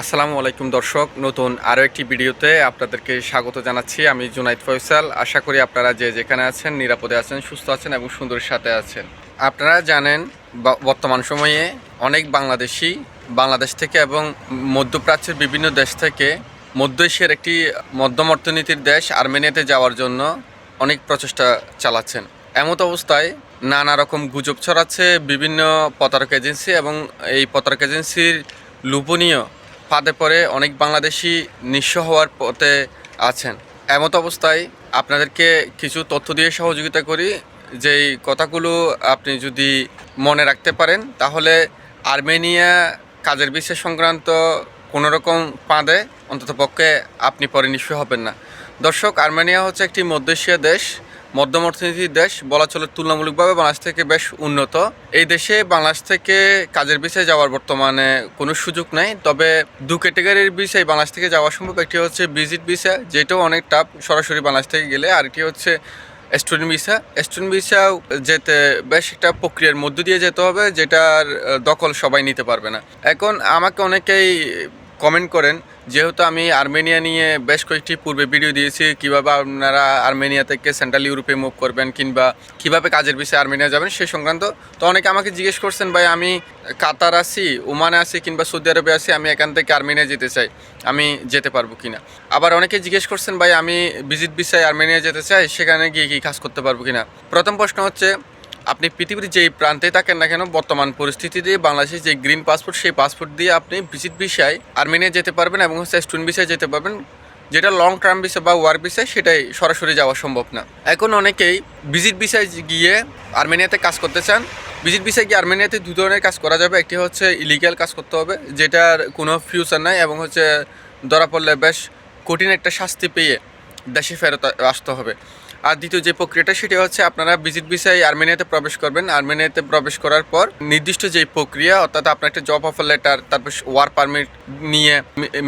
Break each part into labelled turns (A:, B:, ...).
A: আসসালামু আলাইকুম দর্শক, নতুন আরও একটি ভিডিওতে আপনাদেরকে স্বাগত জানাচ্ছি। আমি জুনাইদ ফয়সাল। আশা করি আপনারা যে যেখানে আছেন, নিরাপদে আছেন, সুস্থ আছেন এবং সুন্দরের সাথে আছেন। আপনারা জানেন বর্তমান সময়ে অনেক বাংলাদেশি, বাংলাদেশ থেকে এবং মধ্যপ্রাচ্যের বিভিন্ন দেশ থেকে মধ্য এশিয়ার একটি মধ্যম অর্থনীতির দেশ আর্মেনিয়াতে যাওয়ার জন্য অনেক প্রচেষ্টা চালাচ্ছেন। এমত অবস্থায় নানা রকম গুজব ছড়াচ্ছে বিভিন্ন প্রতারক এজেন্সি এবং এই প্রতারক এজেন্সির লোভনীয় ফাঁদে পড়ে অনেক বাংলাদেশি নিঃস্ব হওয়ার পথে আছেন। এমত অবস্থায় আপনাদেরকে কিছু তথ্য দিয়ে সহযোগিতা করি। যেই কথাগুলো আপনি যদি মনে রাখতে পারেন, তাহলে আর্মেনিয়া কাজের বিষয় সংক্রান্ত কোনো রকম ফাঁদে অন্ততপক্ষে আপনি পরে নিঃস্ব হবেন না। দর্শক, আর্মেনিয়া হচ্ছে একটি মধ্য দেশ। মধ্যম অর্থনীতির দেশ, বলা চলে তুলনামূলকভাবে বাংলাদেশ থেকে বেশ উন্নত। এই দেশে বাংলাদেশ থেকে কাজের বিষয়ে যাওয়ার বর্তমানে কোনো সুযোগ নেই। তবে দু ক্যাটেগরির বিষয় বাংলাদেশ থেকে যাওয়া সম্ভব। একটি হচ্ছে ভিজিট ভিসা, যেটাও অনেক টাফ সরাসরি বাংলাদেশ থেকে গেলে। আর একটি হচ্ছে স্টুডেন্ট ভিসা স্টুডেন্ট ভিসাও যেতে বেশ একটা প্রক্রিয়ার মধ্য দিয়ে যেতে হবে, যেটার দখল সবাই নিতে পারবে না। এখন আমাকে অনেকেই কমেন্ট করেন, যেহেতু আমি আর্মেনিয়া নিয়ে বেশ কয়েকটি পূর্বে ভিডিও দিয়েছি, কীভাবে আপনারা আর্মেনিয়া থেকে সেন্ট্রাল ইউরোপে মুভ করবেন কিংবা কীভাবে কাজের বিষয়ে আর্মেনিয়া যাবেন সেই সংক্রান্ত, তো অনেকে আমাকে জিজ্ঞেস করছেন, ভাই, আমি কাতার আছি, ওমানে আসি কিংবা সৌদি আরবে আসি আমি এখান থেকে আর্মেনিয়া যেতে চাই, আমি যেতে পারব কিনা? আবার অনেকে জিজ্ঞেস করছেন, ভাই, আমি ভিজিট বিষয়ে আর্মেনিয়া যেতে চাই, সেখানে গিয়ে কি কাজ করতে পারব কিনা? প্রথম প্রশ্ন হচ্ছে আপনি পৃথিবীর যেই প্রান্তে থাকেন না কেন, বর্তমান পরিস্থিতিতে বাংলাদেশের যে গ্রিন পাসপোর্ট সেই পাসপোর্ট দিয়ে আপনি ভিজিট ভিসায় আর্মেনিয়া যেতে পারবেন এবং হচ্ছে স্টুডেন্ট ভিসায় যেতে পারবেন। যেটা লং টার্ম ভিসা বা ওয়ার্ক ভিসায় সেটাই সরাসরি যাওয়া সম্ভব না। এখন অনেকেই ভিজিট ভিসায় গিয়ে আর্মেনিয়াতে কাজ করতে চান। ভিজিট ভিসায় গিয়ে আর্মেনিয়াতে দু ধরনের কাজ করা যাবে। একটি হচ্ছে ইলিগাল কাজ করতে হবে, যেটার কোনো ফিউচার নাই এবং হচ্ছে ধরা পড়লে বেশ কঠিন একটা শাস্তি পেয়ে দেশে ফেরত আসতে হবে। আর দ্বিতীয় যে প্রক্রিয়াটা সেটা হচ্ছে আপনারা ভিজিট ভিসায় আর্মেনিয়াতে প্রবেশ করবেন। আর্মেনিয়াতে প্রবেশ করার পর নির্দিষ্ট যে প্রক্রিয়া, অর্থাৎ আপনার একটা জব অফার লেটার তারপর ওয়ার পারমিট নিয়ে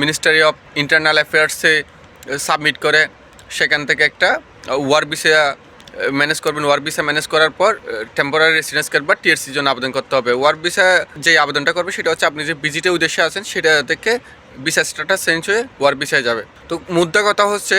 A: মিনিস্ট্রি অফ ইন্টারনাল অ্যাফেয়ার্সে সাবমিট করে। সেখান থেকে একটা ওয়ার ভিসা ম্যানেজ করবেন। ওয়ার ভিসা ম্যানেজ করার পর টেম্পোরারি রেসিডেন্স কার্ড বা টিএসসির জন্য আবেদন করতে হবে। ওয়ার ভিসা যে আবেদনটা করবে সেটা হচ্ছে আপনি যে ভিজিটের উদ্দেশ্যে আছেন, সেটা থেকে ভিসা স্ট্যাটাস চেঞ্জ হয়ে ওয়ার ভিসায় যাবে। তো মুদ্রা কথা হচ্ছে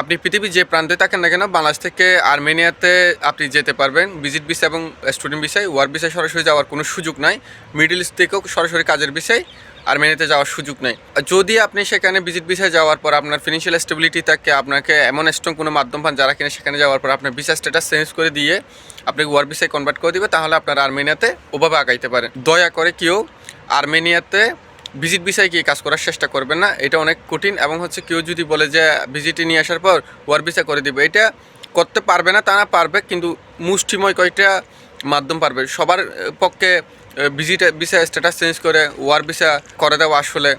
A: আপনি পৃথিবীর যে প্রান্তে থাকেন না কেন, বাংলাদেশ থেকে আর্মেনিয়াতে আপনি যেতে পারবেন। ভিজিট ভিসা এবং স্টুডেন্ট ভিসায় ওয়ার ভিসায় সরাসরি যাওয়ার কোনো সুযোগ নাই। মিডল ইস্ট থেকেও সরাসরি কাজের বিষয় আর্মেনিয়াতে যাওয়ার সুযোগ নেই। যদি আপনি সেখানে ভিজিট ভিসায় যাওয়ার পর আপনার ফিনান্সিয়াল স্টেবিলিটি থাকে, আপনাকে এমন স্ট্রং কোনো মাধ্যম পান যারা কিনা সেখানে যাওয়ার পর আপনার ভিসা স্ট্যাটাস চেঞ্জ করে দিয়ে আপনাকে ওয়ার ভিসায় কনভার্ট করে দিবে, তাহলে আপনার আর্মেনিয়াতে ওভাবে আগাইতে পারেন। দয়া করে কেউ আর্মেনিয়াতে ভিজিট ভিসায় গিয়ে কাজ করার চেষ্টা করবেন না, এটা অনেক কঠিন এবং হচ্ছে কেউ যদি বলে যে ভিজিটে নিয়ে আসার পর ওয়ার ভিসা করে দিবে, এটা করতে পারবে না, তা না পারবে, কিন্তু মুষ্টিময় কয়েকটা মাধ্যম পারবে। সবার পক্ষে ভিজিট ভিসা স্ট্যাটাস চেঞ্জ করে ওয়ার ভিসা করে দেওয়া আসলে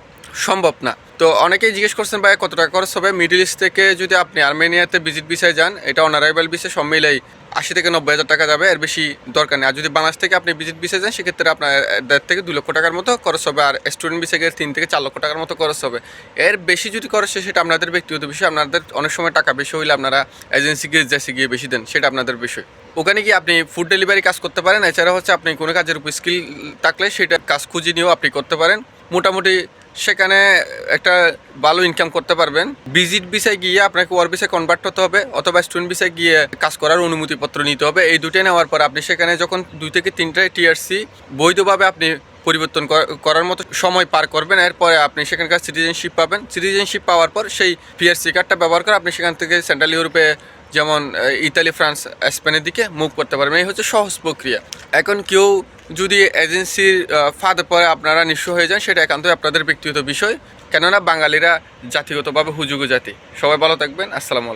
A: সম্ভব না। তো অনেকেই জিজ্ঞেস করছেন, ভাই, কত টাকা খরচ হবে? মিডিল ইস্ট থেকে যদি আপনি আর্মেনিয়াতে ভিজিট ভিসায় যান, এটা অনারাইভাল ভিসা সব মিলাই আশি থেকে নব্বই হাজার টাকা যাবে, এর বেশি দরকার নেই। আর যদি বাংলাদেশ থেকে আপনি ভিজিট ভিসা যান, সেক্ষেত্রে আপনার দেড় থেকে দু লক্ষ টাকার মতো খরচ হবে, আর স্টুডেন্ট ভিসা গেলে তিন থেকে চার লক্ষ টাকার মতো খরচ হবে। এর বেশি যদি খরচ হয়, সেটা আপনাদের ব্যক্তিগত বিষয়, আপনাদের অনেক সময় টাকা বেশি হইলে আপনারা এজেন্সি গিয়ে গিয়ে বেশি দেন, সেটা আপনাদের বিষয়। ওখানে গিয়ে আপনি ফুড ডেলিভারি কাজ করতে পারেন, এছাড়া হচ্ছে আপনি কোনো কাজের উপর স্কিল থাকলে সেটা কাজ খুঁজে নিয়েও আপনি করতে পারেন। মোটামুটি সেখানে একটা ভালো ইনকাম করতে পারবেন। ভিজিট ভিসায় গিয়ে আপনাকে ওয়ার ভিসায় কনভার্ট হতে হবে, অথবা স্টুডেন্ট ভিসায় গিয়ে কাজ করার অনুমতিপত্র নিতে হবে। এই দুটোই নেওয়ার পর আপনি সেখানে যখন দুই থেকে তিনটা টিআরসি বৈধভাবে আপনি পরিবর্তন করার মতো সময় পার করবেন, এরপরে আপনি সেখানকার সিটিজেনশিপ পাবেন। সিটিজেনশিপ পাওয়ার পর সেই পিআরসি কার্ডটা ব্যবহার করে আপনি সেখান থেকে সেন্ট্রাল ইউরোপে যেমন ইতালি, ফ্রান্স, স্পেনের দিকে মুখ করতে পারবেন এই হচ্ছে সহজ প্রক্রিয়া। এখন কেউ যদি এজেন্সির ফাঁদ পরে আপনারা নিঃস্ব হয়ে যান, সেটা একান্তই আপনাদের ব্যক্তিগত বিষয়। কেননা বাঙালিরা জাতিগতভাবে হুজুগু জাতি। সবাই ভালো থাকবেন। আসসালামু